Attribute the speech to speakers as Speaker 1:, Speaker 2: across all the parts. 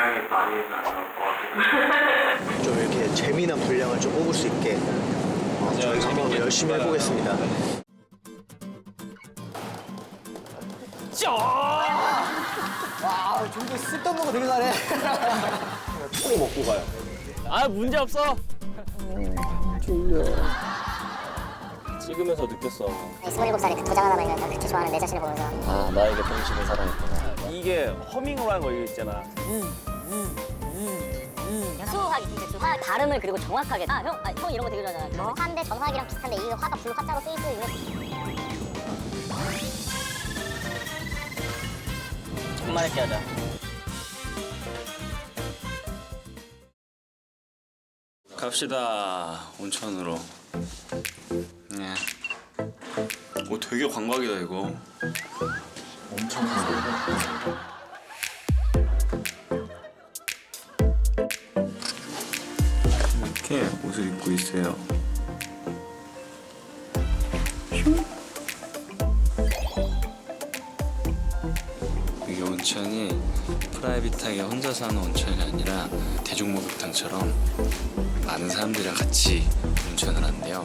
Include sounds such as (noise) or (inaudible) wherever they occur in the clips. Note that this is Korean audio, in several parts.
Speaker 1: 분량이 많이 나올 것 같아요. (laughs)
Speaker 2: 좀 이렇게 재미난 분량을 좀 뽑을 수 있게 어, 저희가 한번 열심히 해보겠습니다. 와, 종도 쓸데없는 거 되게 잘해. (laughs)
Speaker 3: 아 문제 없어.
Speaker 4: 찍으면서 느꼈어.
Speaker 5: 27살에 도장 하나만 있는 그렇게 좋아하는 내 자신을 보면서
Speaker 4: 아 나에게 병신을 사랑했구나.
Speaker 3: 이게 허밍으로 하는 거 있잖아.
Speaker 5: 수화기 진짜 그화 발음을 그리고 정확하게 아 형, 아, 형 이런 거 되게 좋아하잖아 뭐? 화인데 전화기랑 비슷한데 이 화가 불 화자로 쓰일 수 있는
Speaker 3: 천만에 하자.
Speaker 6: 갑시다 온천으로. 네. 오 되게 광각이다 이거. 엄청 이렇게 옷을 입고 있어요. 이게 온천이 프라이빗하게 혼자 사는 온천이 아니라 대중목욕탕처럼 많은 사람들이랑 같이 온천을 한대요.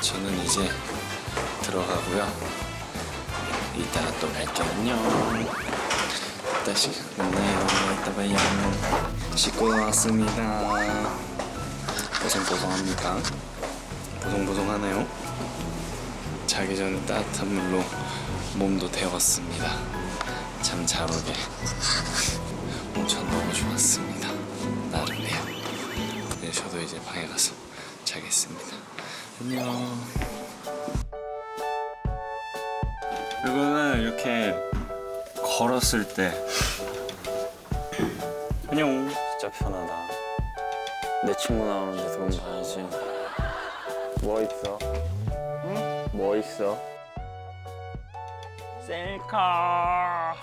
Speaker 6: 저는 이제 들어가고요. 이따가 또. 안녕. 다시 만나요. 이따 봐요. 씻고 나왔습니다. 보송보송합니까? 보송보송하네요. 자기 전에 따뜻한 물로 몸도 데웠습니다. 잠 잘 오게. 온천 너무 좋았습니다. 나를래요. 네, 저도 이제 방에 가서 자겠습니다. 안녕. 이거는 이렇게 걸었을 때 안녕.
Speaker 4: 진짜 편하다. 내 친구 나오는데 돈 봐야지. 뭐 있어? 응? 뭐 있어?
Speaker 3: 셀카.